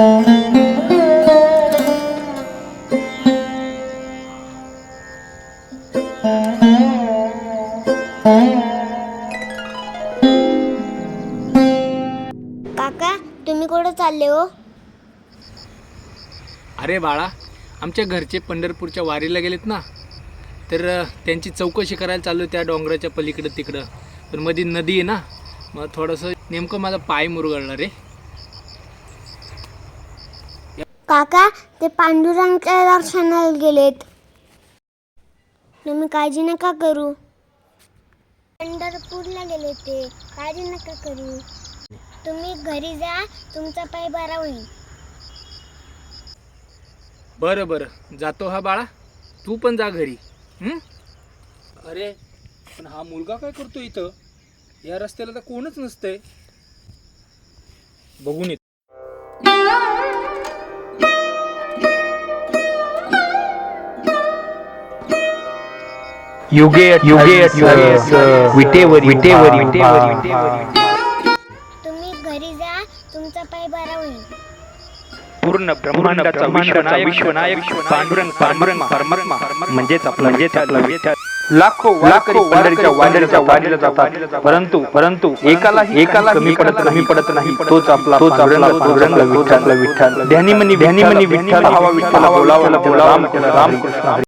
काका तुम्ही कुठं चालले हो? अरे बाळा आमच्या घरचे पंढरपूरच्या वारीला गेलेत ना? तर त्यांची चौकशी करायला चाललो त्या डोंगराच्या पलीकडं तिकडं. पण मधी नदी आहे ना? मग थोडंसं नेमकं माझा पाय मुरगळला रे. काका ते पांडुरंगच्या दर्शनाला गेलेत. तुम्ही काळजी नका करू. पंढरपूरला गेले ते. काळजी नका करू. तुम्ही घरी जा तुमचा पाय बरा होईल. बरं बरं. जातो हा बाळा. तू पण जा घरी. हं? अरे पण हा मुलगा काय करतो इथं? या रस्त्याला तर कोणच नसतंय. बघून येत युगे युगे विटेवर विटेवर तुम्ही घरी जा तुमचा पाय बरा होईल पूर्ण ब्रह्मांडाचा विश्वनायक विश्वनायक पांडुरंग पांडुरंग परमात्मा म्हणजेच आपला म्हणजेच आपला विठ्ठल लाखो लाखो जातात परंतु परंतु एकाला एकाला कमी पडत कमी पडत नाही तोच आपला तोच आपला पांडुरंग विठ्ठल विठ्ठल ध्यानी मनी ध्यानी मनी विठ्ठल हवा विठ्ठल बोलावा बोलावा राम कृष्ण